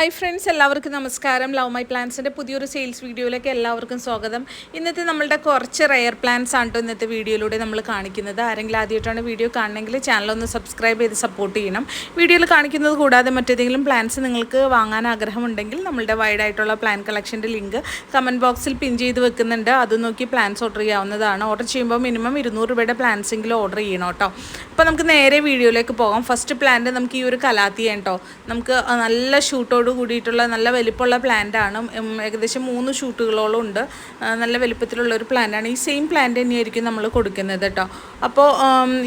Hi friends എല്ലാവർക്കും നമസ്കാരം. Love my പ്ലാൻസിന്റെ പുതിയൊരു സെയിൽസ് വീഡിയോയിലേക്ക് എല്ലാവർക്കും സ്വാഗതം. ഇന്നത്തെ നമ്മളുടെ കുറച്ച് റെയർ പ്ലാന്റ്സ് ആണ് കേട്ടോ ഇന്നത്തെ വീഡിയോയിലൂടെ നമ്മൾ കാണിക്കുന്നത്. ആരെങ്കിലും ആദ്യമായിട്ടാണ് വീഡിയോ കാണണമെങ്കിൽ ചാനൽ ഒന്ന് സബ്സ്ക്രൈബ് ചെയ്ത് സപ്പോർട്ട് ചെയ്യണം. വീഡിയോയിൽ കാണിക്കുന്നത് കൂടാതെ മറ്റേതെങ്കിലും പ്ലാന്റ്സ് നിങ്ങൾക്ക് വാങ്ങാൻ ആഗ്രഹമുണ്ടെങ്കിൽ നമ്മളുടെ വൈഡ് ആയിട്ടുള്ള പ്ലാൻ കളക്ഷന്റെ ലിങ്ക് കമന്റ് ബോക്സിൽ പിൻ ചെയ്ത് വെക്കുന്നുണ്ട്. അത് നോക്കി പ്ലാന്റ്സ് ഓർഡർ ചെയ്യാവുന്നതാണ്. ഓർഡർ ചെയ്യുമ്പോൾ മിനിമം ഇരുന്നൂറ് രൂപയുടെ പ്ലാന്റ്സ് എങ്കിലും ഓർഡർ ചെയ്യണം കേട്ടോ അപ്പോൾ നമുക്ക് നേരെ വീഡിയോയിലേക്ക് പോകാം. ഫസ്റ്റ് പ്ലാന്റ് നമുക്ക് ഈ ഒരു കലാത്തിയാണ് കേട്ടോ നമുക്ക് നല്ല ഷൂട്ടോട് കൂടിയിട്ടുള്ള നല്ല വലിപ്പമുള്ള പ്ലാന്റ് ആണ് ഏകദേശം മൂന്ന് ഷൂട്ടുകളോളം ഉണ്ട്. നല്ല വലിപ്പത്തിലുള്ള ഒരു പ്ലാന്റാണ് ഈ സെയിം പ്ലാന്റ് തന്നെയായിരിക്കും നമ്മൾ കൊടുക്കുന്നത് കേട്ടോ. അപ്പോൾ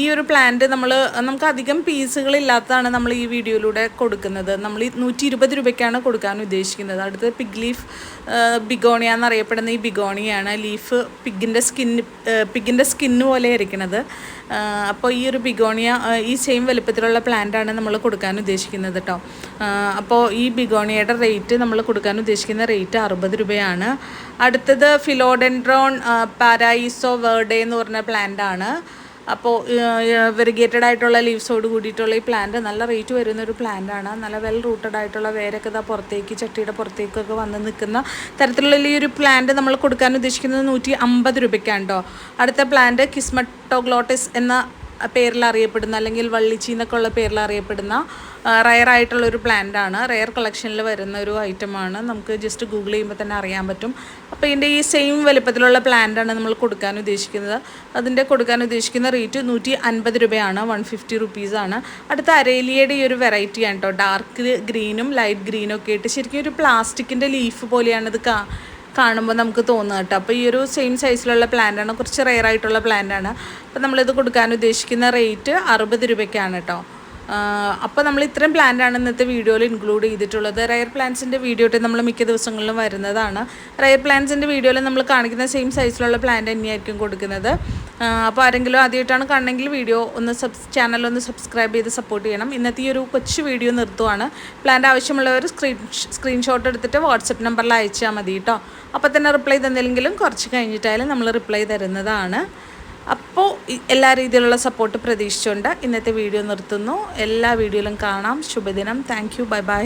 ഈ ഒരു പ്ലാന്റ് നമ്മൾ നമുക്ക് അധികം പീസുകളില്ലാത്തതാണ് നമ്മൾ ഈ വീഡിയോയിലൂടെ കൊടുക്കുന്നത്. നമ്മൾ ഈ നൂറ്റി ഇരുപത് രൂപയ്ക്കാണ് കൊടുക്കാൻ ഉദ്ദേശിക്കുന്നത്. അടുത്തത് പിഗ് ലീഫ് ബിഗോണിയ എന്നറിയപ്പെടുന്ന ഈ ബിഗോണിയാണ് ലീഫ് പിഗിന്റെ സ്കിൻ പിഗിന്റെ സ്കിന്ന് പോലെ ഇരിക്കുന്നത് അപ്പോൾ ഈ ഒരു ബിഗോണിയ ഈ സെയിം വലുപ്പത്തിലുള്ള പ്ലാന്റാണ് നമ്മൾ കൊടുക്കാൻ ഉദ്ദേശിക്കുന്നത് കേട്ടോ. അപ്പോൾ ഈ ബിഗോണിയയുടെ റേറ്റ് നമ്മൾ കൊടുക്കാൻ ഉദ്ദേശിക്കുന്ന റേറ്റ് അറുപത് രൂപയാണ്. അടുത്തത് ഫിലോഡെൻഡ്രോൺ പാരായിസോ വേർഡേ എന്ന് പറഞ്ഞ പ്ലാന്റ് ആണ്. അപ്പോൾ വെറിഗേറ്റഡ് ആയിട്ടുള്ള ലീവ്സോട് കൂടിയിട്ടുള്ള ഈ പ്ലാന്റ് നല്ല റേറ്റ് വരുന്ന ഒരു പ്ലാന്റ് ആണ്. നല്ല വെൽ റൂട്ടഡ് ആയിട്ടുള്ള വേരൊക്കെ ഇതാ പുറത്തേക്ക് ചട്ടിയുടെ പുറത്തേക്കൊക്കെ വന്ന് നിൽക്കുന്ന തരത്തിലുള്ള ഈ ഒരു പ്ലാന്റ് നമ്മൾ കൊടുക്കാൻ ഉദ്ദേശിക്കുന്നത് നൂറ്റി അമ്പത് രൂപയ്ക്കാണ് കേട്ടോ അടുത്ത പ്ലാന്റ് കിസ്മറ്റോഗ്ലോട്ടിസ് എന്ന പേരിൽ അറിയപ്പെടുന്ന അല്ലെങ്കിൽ വള്ളിച്ചി എന്നൊക്കെ ഉള്ള പേരിൽ അറിയപ്പെടുന്ന റയർ ആയിട്ടുള്ള ഒരു പ്ലാന്റ് ആണ്. റയർ കളക്ഷനിൽ വരുന്ന ഒരു ഐറ്റമാണ് നമുക്ക് ജസ്റ്റ് ഗൂഗിൾ ചെയ്യുമ്പോൾ തന്നെ അറിയാൻ പറ്റും. അപ്പോൾ ഇതിന്റെ ഈ സെയിം വലിപ്പത്തിലുള്ള പ്ലാന്റ് ആണ് നമ്മൾ കൊടുക്കാൻ ഉദ്ദേശിക്കുന്നത്. അതിന്റെ കൊടുക്കാൻ ഉദ്ദേശിക്കുന്ന റേറ്റ് നൂറ്റി അൻപത് രൂപയാണ് വൺ ഫിഫ്റ്റി റുപ്പീസാണ് അടുത്ത അരേലിയയുടെ ഈ ഒരു വെറൈറ്റിയാണ് കേട്ടോ ഡാർക്ക് ഗ്രീനും ലൈറ്റ് ഗ്രീനും ഒക്കെ ആയിട്ട് ശരിക്കും ഒരു പ്ലാസ്റ്റിക്കിന്റെ ലീഫ് പോലെയാണ് ഇത് കാ കാണുമ്പോൾ നമുക്ക് തോന്നുക കേട്ടോ. അപ്പോൾ ഈ ഒരു സെയിം സൈസിലുള്ള പ്ലാന്റ് ആണ്. കുറച്ച് റെയർ ആയിട്ടുള്ള പ്ലാന്റ് ആണ്. അപ്പോൾ നമ്മളിത് കൊടുക്കാൻ ഉദ്ദേശിക്കുന്ന റേറ്റ് അറുപത് രൂപയ്ക്കാണ് കേട്ടോ. അപ്പോൾ നമ്മൾ ഇത്രയും പ്ലാന്റാണ് ഇന്നത്തെ വീഡിയോയിൽ ഇൻക്ലൂഡ് ചെയ്തിട്ടുള്ളത്. റയർ പ്ലാന്റ്സിന്റെ വീഡിയോ നമ്മൾ മിക്ക ദിവസങ്ങളിലും വരുന്നതാണ്. റയർ പ്ലാന്റ്സിന്റെ വീഡിയോയിൽ നമ്മൾ കാണിക്കുന്ന സെയിം സൈസിലുള്ള പ്ലാന്റ് തന്നെയായിരിക്കും കൊടുക്കുന്നത്. അപ്പോൾ ആരെങ്കിലും ആദ്യമായിട്ടാണ് കാണണമെങ്കിൽ വീഡിയോ ഒന്ന് സബ് ചാനൽ ഒന്ന് സബ്സ്ക്രൈബ് ചെയ്ത് സപ്പോർട്ട് ചെയ്യണം. ഇന്നത്തെ ഈ ഒരു കൊച്ചു വീഡിയോ നിർത്തുവാണ്. പ്ലാന്റ് ആവശ്യമുള്ളവർ സ്ക്രീൻ സ്ക്രീൻഷോട്ട് എടുത്തിട്ട് വാട്സപ്പ് നമ്പറിൽ അയച്ചാൽ മതി കേട്ടോ അപ്പോൾ തന്നെ റിപ്ലൈ തന്നില്ലെങ്കിലും കുറച്ച് കഴിഞ്ഞിട്ടായാലും നമ്മൾ റിപ്ലൈ തരുന്നതാണ്. അപ്പോൾ എല്ലാ രീതിയിലുള്ള സപ്പോർട്ട് പ്രതീക്ഷിച്ചുകൊണ്ട് ഇന്നത്തെ വീഡിയോ നിർത്തുന്നു. എല്ലാ വീഡിയോയിലും കാണാം. ശുഭദിനം. Thank you bye bye